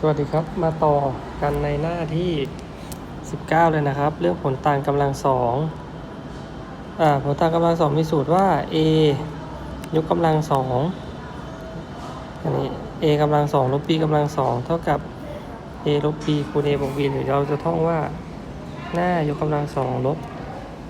สวัสดีครับ มาต่อกันในหน้าที่ 19 เลยนะครับ เรื่องผลต่างกำลังสองอ่าผลต่างกำลังสองมีสูตรว่า a ยกกำลังสองอันนี้ a กำลังสองลบ b กำลังสองเท่ากับ a ลบ b คูณ a บวก b หรือเราจะท่องว่าหน้ายกกำลังสองลบ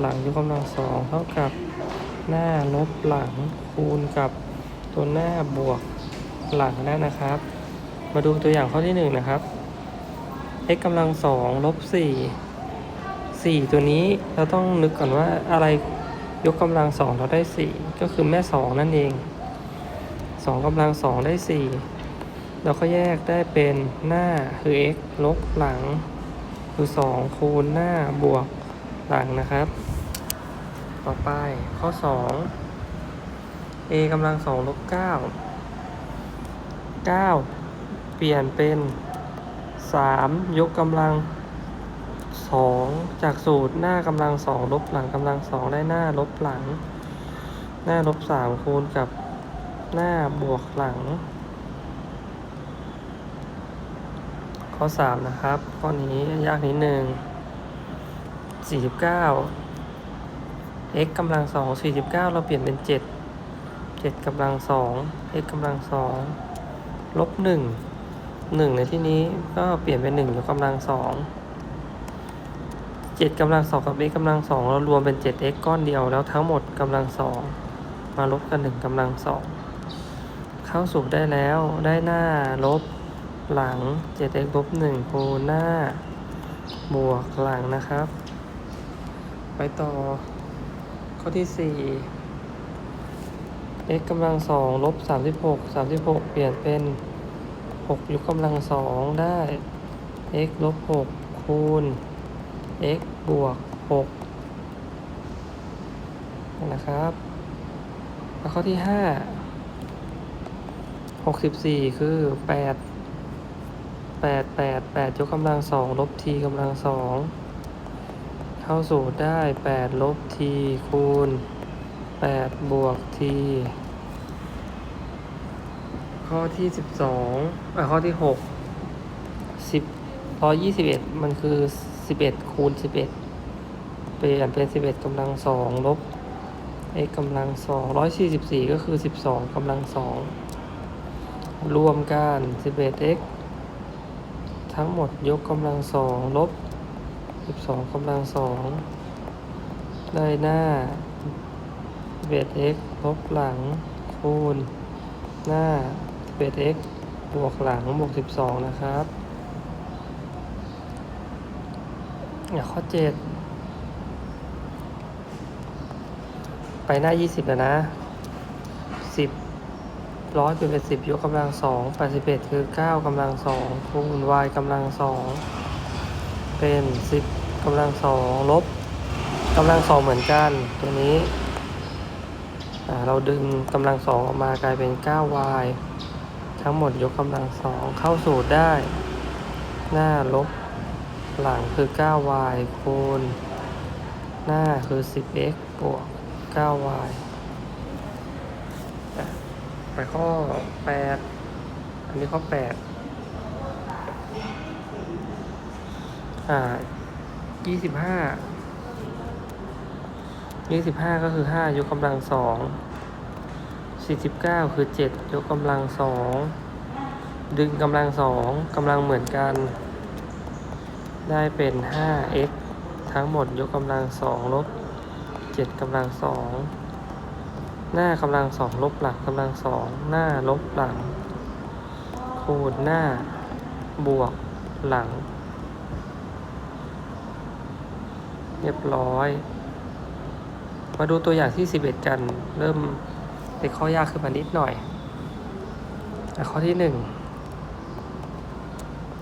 หลังยกกำลังสองเท่ากับหน้าลบหลังคูณกับตัวหน้าบวกหลังได้นะครับ มาดูตัวอย่างข้อที่หนึ่งนะครับ x กำลังสองลบสี่สี่ตัวนี้เราต้องนึกก่อนว่าอะไรยกกำลังสองเราได้สี่ก็คือแม่สองนั่นเองสองกำลังสองได้สี่เราก็แยกได้เป็นหน้าคือ x ลบหลังคือสองคูณหน้าบวกหลังนะครับ ต่อไปข้อสอง a กำลังสองลบเก้าเก้า เปลี่ยนเป็น 3 ยกกำลัง 2 จากสูตรหน้ากำลัง 2 ลบหลังกำลัง 2 ได้หน้าลบหลัง หน้าลบ 3 คูณกับหน้าบวกหลัง ข้อ 3 นะครับ ข้อนี้ยากนิดหนึ่ง49 x กำลัง 2 49 เราเปลี่ยนเป็น 7 7กำลัง2 x กำลัง2ลบ1 หนึ่งในที่นี้ก็เปลี่ยนเป็นหนึ่งยกกำลังสองเจ็ดกำลังสองกับ x กำลังสองเรารวมเป็นเจ็ด x ก้อนเดียวแล้วทั้งหมดกำลังสองมาลบกันหนึ่งกำลังสองเข้าสู่ได้แล้วได้หน้าลบหลังเจ็ด x ลบหนึ่งคูณหน้า บวกหลังนะครับ ไปต่อ ข้อที่สี่ x กำลังสองลบสามสิบหกสามสิบหกเปลี่ยนเป็น 6 ยกกำลังสองได้ x ลบ6คูณ x บวก6นะครับแล้วข้อที่ 5 64 คือ 8 8 8 8 ยกกำลังสองลบ t กำลังสองเข้าสูตรได้ 8 ลบ t คูณ 8 บวก t ข้อที่สิบสองอข้อที่หกสิบพอยี่สิบเอ็ดมันคือสิบเอ็ดคูณสิบเอ็ดเปลี่ยนเป็นสิบเอ็ดกำลังสองลบเอ็กำลังสองร้อยสี่สิบสี่ก็คือสิบสองกำลังสองรวมกันสิบเอ็ดเอ็กทั้งหมดยกกำลังสองลบสิบสองกำลังสองได้หน้าสิบเอ็ดเอ็กลบหลังคูณหน้า 11x บวกหลังบวก 12 นะครับข้อ 7 ไปหน้า 20 แล้วนะ 10ร้อยเป็นเป็น10 ยกกำลัง2 81 คือ 9กำลัง2คูณ y กำลัง 2 เป็น 10กำลัง 2 ลบกำลัง 2 เหมือนกัน ตัวนี้เราดึงกำลังสองออกมากลายเป็น 9y ทั้งหมดยกกำลังสองเข้าสูตรได้ หน้าลบ หลังคือ 9y คูณ หน้าคือ 10x บวก 9y ไปข้อ 8 อันนี้ข้อ 8 อ่า 25ยี่สิบห้าก็คือห้ายกกำลังสอง สี่สิบเก้าคือเจ็ดยกกำลังสองดึงกำลังสองกำลังเหมือนกัน ได้เป็นห้า x ทั้งหมดยกกำลังสองลบเจ็ดกำลังสองหน้ากำลังสองลบหลังกำลังสองหน้าลบหลัง คูณหน้า บวกหลัง เรียบร้อย มาดูตัวอย่างที่ 11 กัน เริ่ม เป็นข้อยากขึ้นมานิดหน่อยอ่ข้อที่1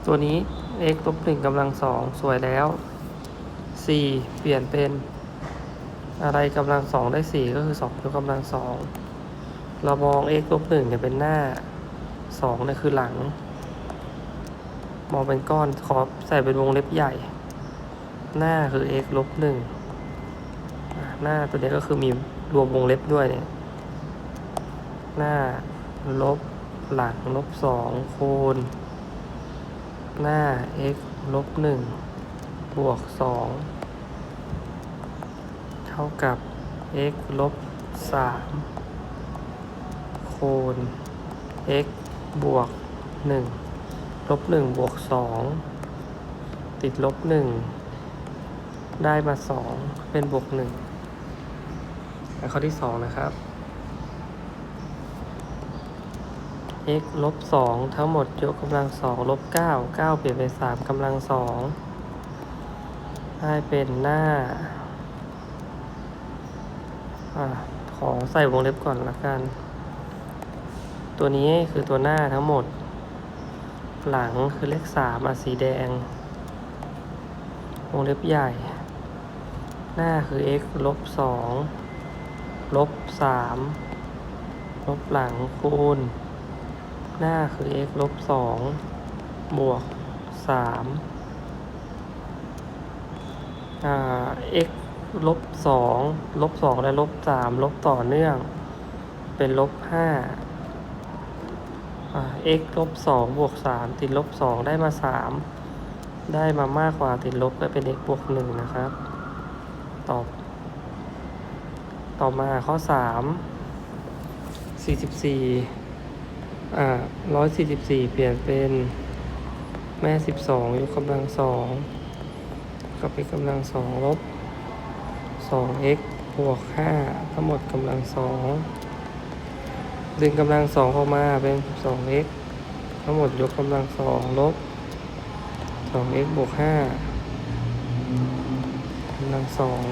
ตัวนี้ x ลบ1กำลัง2สวยแล้ว 4 เปลี่ยนเป็นอะไรกำลัง2ได้ 4 ก็คือ2ยกกำลัง2เรามอง x ลบ1เนี่ยเป็นหน้า2เนี่ยคือหลัง มองเป็นก้อนขอใส่เป็นวงเล็บใหญ่ หน้าคือ x ลบ1อะหน้าตัวนี้ก็คือมีรวมวงเล็บด้วยเนี่ย หน้า ลบหลังลบสองคูณ หน้า x ลบหนึ่งบวกสองเท่ากับ x ลบสามคูณ x บวกหนึ่งลบหนึ่งบวกสองติดลบหนึ่งได้มาสองเป็นบวกหนึ่งข้อที่สองนะครับ x ลบสองทั้งหมดยกกำลังสองลบเก้าเก้าเปลี่ยนเป็นสามกำลังสองได้เป็นหน้าอาขอใส่วงเล็บก่อนละกัน ตัวนี้คือตัวหน้าทั้งหมด หลังคือเลขสามอะสีแดง วงเล็บใหญ่ หน้าคือ x ลบสองลบสามลบหลังคูณ หน้าคือ x ลบสองบวกสามอ่า x ลบสองลบสองและลบสามลบต่อเนื่อง เป็นลบห้าอ่า x ลบสองบวกสามติดลบสองได้มาสามได้มามากกว่าติดลบก็เป็น x บวกหนึ่งนะครับ ตอบ ต่อมาข้อสามสี่สิบสี่ อ่าร้อยสี่สิบสี่เปลี่ยนเป็นแม่สิบสองยกกำลังสองกับเป็นกำลังสองลบสอง x บวกห้าทั้งหมดกำลังสองดึงกำลังสองออกมาเป็นสอง x ทั้งหมดยกกำลังสองลบสอง x บวกห้ากำลังสอง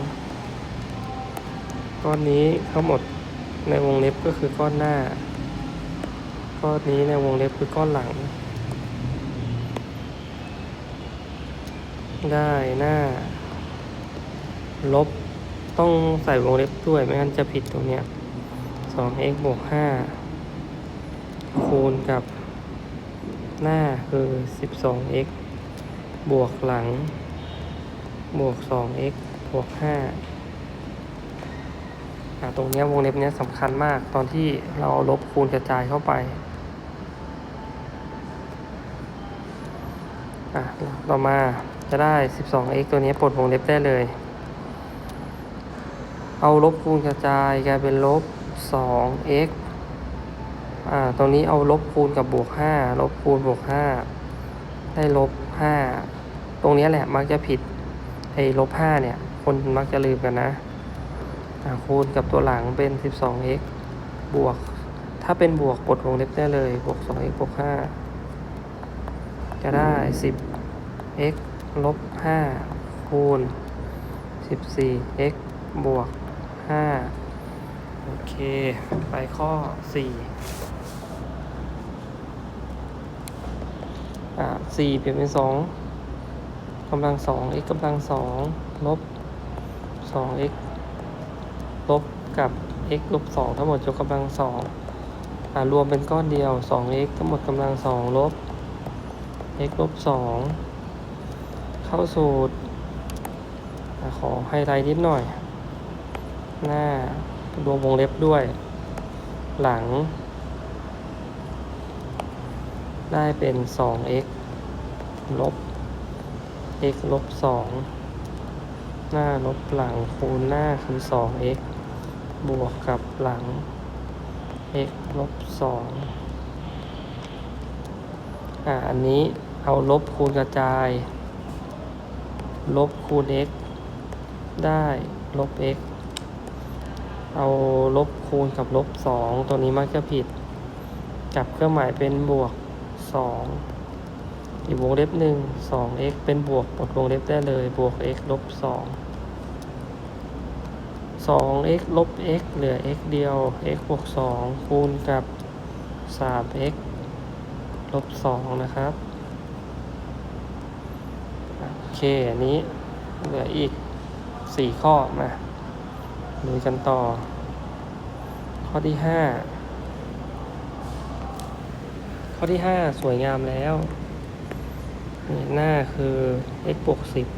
ก้อนนี้ทั้งหมดในวงเล็บก็คือก้อนหน้า ก้อนนี้ในวงเล็บคือก้อนหลัง ได้หน้า ลบต้องใส่วงเล็บด้วยไม่งั้นจะผิดตรงเนี้ย 2x บวก 5 คูณกับหน้าคือ 12x บวกหลัง บวก 2x บวก 5 ตรงเนี้ยวงเล็บเนี้ยสำคัญมากตอนที่เราลบคูณกระจายเข้าไป อะต่อมาจะได้ 12x ตัวนี้ปลดวงเล็บได้เลย เอาลบคูณกระจายกลายเป็นลบ 2x อ่าตรงนี้เอาลบคูณกับบวก 5 ลบคูณบวก 5 ได้ลบ 5 ตรงนี้แหละมักจะผิดไอ้ลบ 5 เนี่ย คนมักจะลืมกันนะอ่าคูณกับตัวหลังเป็น 12x บวก ถ้าเป็นบวกปลดวงเล็บได้เลย บวก 2x บวก 5 จะได้ 10x ลบ 5 คูณ 14x บวก 5 โอเค ไปข้อ 4 อ่า4เปลี่ยนเป็น 2กำลัง 2 x กำลัง 2 ลบ 2x ลบกับ x ลบ 2 ทั้งหมดยกกำลัง 2 อ่ารวมเป็นก้อนเดียว 2x ทั้งหมดกำลัง 2 ลบ x ลบ2เข้าสูตร ขอไฮไลท์นิดหน่อย หน้ารวมวงเล็บด้วย หลัง ได้เป็น 2x ลบ x ลบ2หน้าลบหลังคูณหน้าคือ 2x บวกกับหลัง x ลบ2 อ่าอันนี้เอาลบคูณกระจาย ลบคูณ x ได้ลบ x เอาลบคูณกับลบสองตัวนี้มักจะผิดจับเครื่องหมายเป็นบวกสองอีกวงเล็บหนึ่งสอง x เป็นบวกปลดวงเล็บได้เลย บวก x ลบสองสอง x ลบ x เหลือ x เดียว x บวกสองคูณกับสาม x ลบสองนะครับ โอเค อันนี้เหลืออีกสี่ข้อมาดูกันต่อ ข้อที่ห้าข้อที่ห้าสวยงามแล้วนี่หน้าคือ x บวกสิบ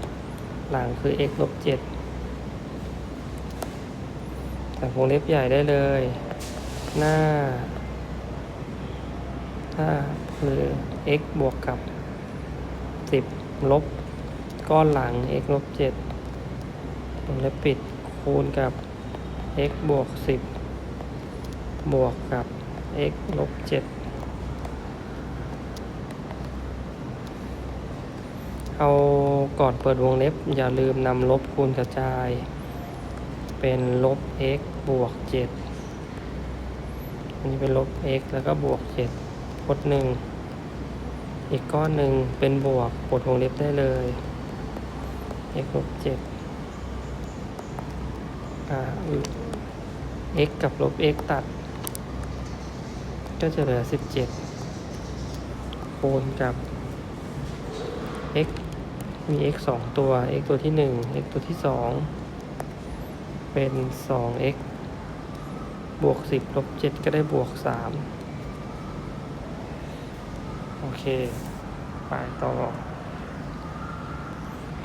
หลังคือ x ลบเจ็ดแต่วงเล็บใหญ่ได้เลย หน้า หน้า คือ x บวกกับสิบลบ ก้อนหลัง x ลบเจ็ดวงเล็บปิดคูณกับ x บวกสิบบวกกับ x ลบเจ็ดเอาก่อนเปิดวงเล็บ อย่าลืมนำลบคูณกระจาย เป็นลบ x บวกเจ็ดอันนี้เป็นลบ x แล้วก็บวก เจ็ดพดหนึ่ง อีกก้อนหนึ่งเป็นบวกปลดวงเล็บได้เลย x ลบเจ็ดอ่า x กับลบ x ตัด ก็จะเหลือสิบเจ็ดคูณกับ x มี x สองตัว x ตัวที่หนึ่ง x ตัวที่สองเป็นสอง x บวกสิบลบเจ็ดก็ได้บวกสาม โอเค ไปต่อ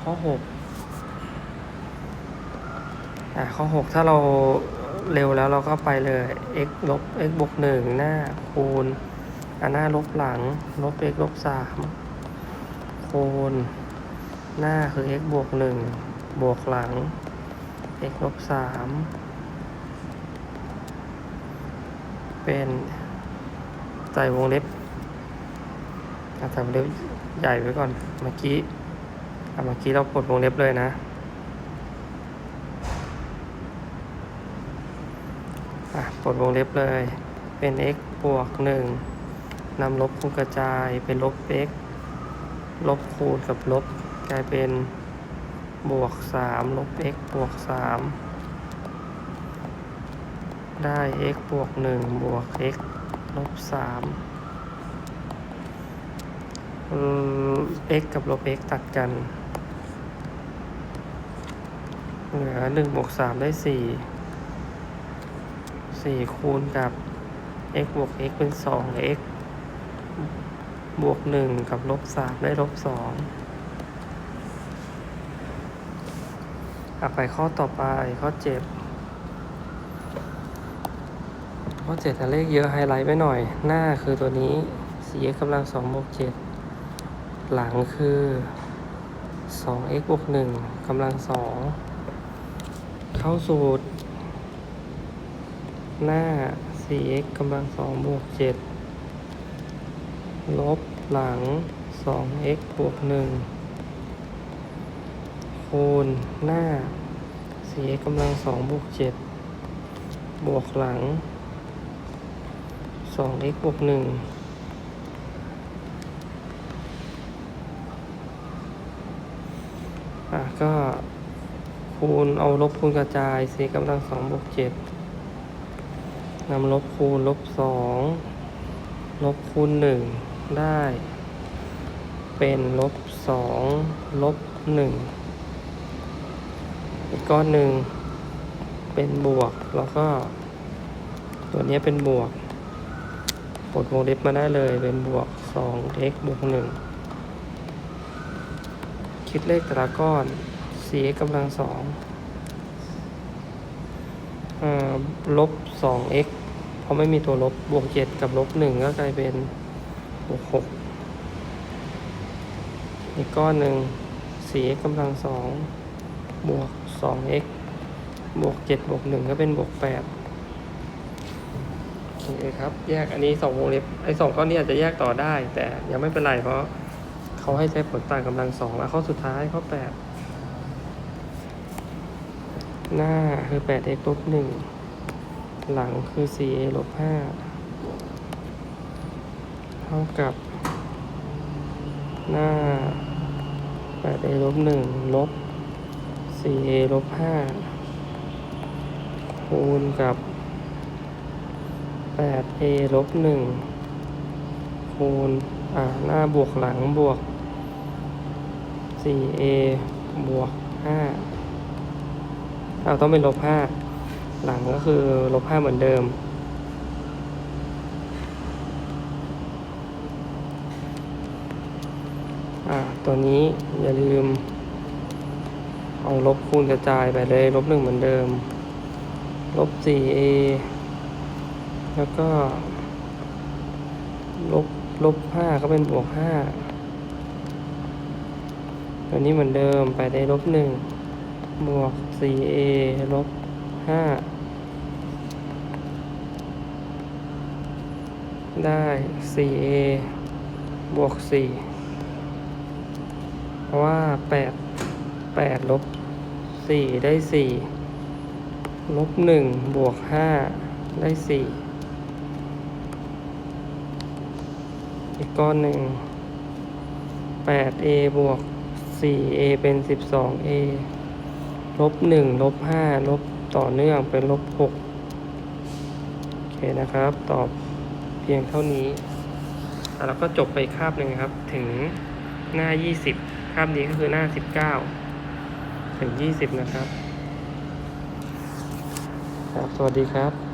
ข้อหกอะข้อหกถ้าเราเร็วแล้วเราก็ไปเลย x ลบ x บวกหนึ่งหน้าคูณอันหน้าลบหลัง ลบ x ลบสามคูณหน้าคือ x บวกหนึ่งบวกหลัง x ลบสามเป็นใส่วงเล็บ อะใส่วงเล็บใหญ่ไว้ก่อน เมื่อกี้เมื่อกี้เรากดวงเล็บเลยนะ อะกดวงเล็บเลย เป็น x บวกหนึ่งนำลบคูณกระจายเป็นลบ x ลบคูณกับลบกลายเป็นบวกสามลบ x บวกสามได้ x บวกหนึ่งบวก x ลบสาม x กับลบ x ตัดกัน เหลือหนึ่งบวกสามได้สี่สี่คูณกับ x บวก x เป็นสอง x บวกหนึ่งกับลบสามได้ลบสองอะไปข้อต่อไปข้อเจ็ดข้อเจ็ดเลขเยอะไฮไลท์ไว้หน่อย หน้าคือตัวนี้ 4x กำลังสองบวกเจ็ด หลังคือ 2x บวก1กำลัง 2 เข้าสูตร หน้า 4x กำลัง 2 บวก 7 ลบหลัง 2x บวก 1 คูณหน้า 4x กำลัง 2 บวก 7 บวกหลัง 2x บวก 1 อะก็คูณเอาลบคูณกระจาย 4x กำลังสองบวกเจ็ดนำลบคูณลบสองลบคูณหนึ่งได้ เป็นลบสองลบหนึ่งอีกก้อนหนึ่งเป็นบวกแล้วก็ ตัวนี้เป็นบวกปลดวงเล็บมาได้เลยเป็นบวก 2x บวก1 คิดเลขแต่ละก้อน 4x กำลังสองลบ 2x เพราะไม่มีตัวลบ บวก 7 กับลบ 1 ก็กลายเป็นบวก6อีกก้อนหนึ่ง 4x กำลังสองบวก 2x บวก 7 บวก 1 ก็เป็นบวก 8โอเคครับ แยกอันนี้สองวงเล็บไอ้สองข้อนี้อาจจะแยกต่อได้ แต่ยังไม่เป็นไรเพราะ เขาให้ใช้ผลต่างกำลังสองแล้วข้อสุดท้ายข้อแปดหน้าคือแปด x ลบหนึ่งหลังคือสี่ a ลบห้าเท่ากับ หน้าแปด a ลบหนึ่งลบสี่ a ลบห้าคูณกับ 8a ลบ1คูณ อ่า หน้าบวกหลังบวก 4a บวก5เอาต้องเป็นลบ5หลังก็คือลบ5เหมือนเดิมอ่าตัวนี้อย่าลืม เอาลบคูณกระจายไปเลยลบ1เหมือนเดิม ลบ 4a แล้วก็ ลบลบห้าก็เป็นบวกห้า ตัวนี้เหมือนเดิมไปได้ลบหนึ่งบวก 4a ลบห้าได้ 4a บวก 4 เพราะว่า 8 8 ลบ 4 ได้ 4 ลบ 1 บวก 5 ได้ 4 อีกก้อนหนึ่ง 8a บวก 4a เป็น 12a ลบ1ลบ5ลบต่อเนื่องเป็นลบ6โอเคนะครับ ตอบเพียงเท่านี้ แล้วก็จบไปคาบหนึ่งครับ ถึงหน้า 20 คาบนี้ก็คือหน้า 19 ถึง 20 นะครับครับ สวัสดีครับ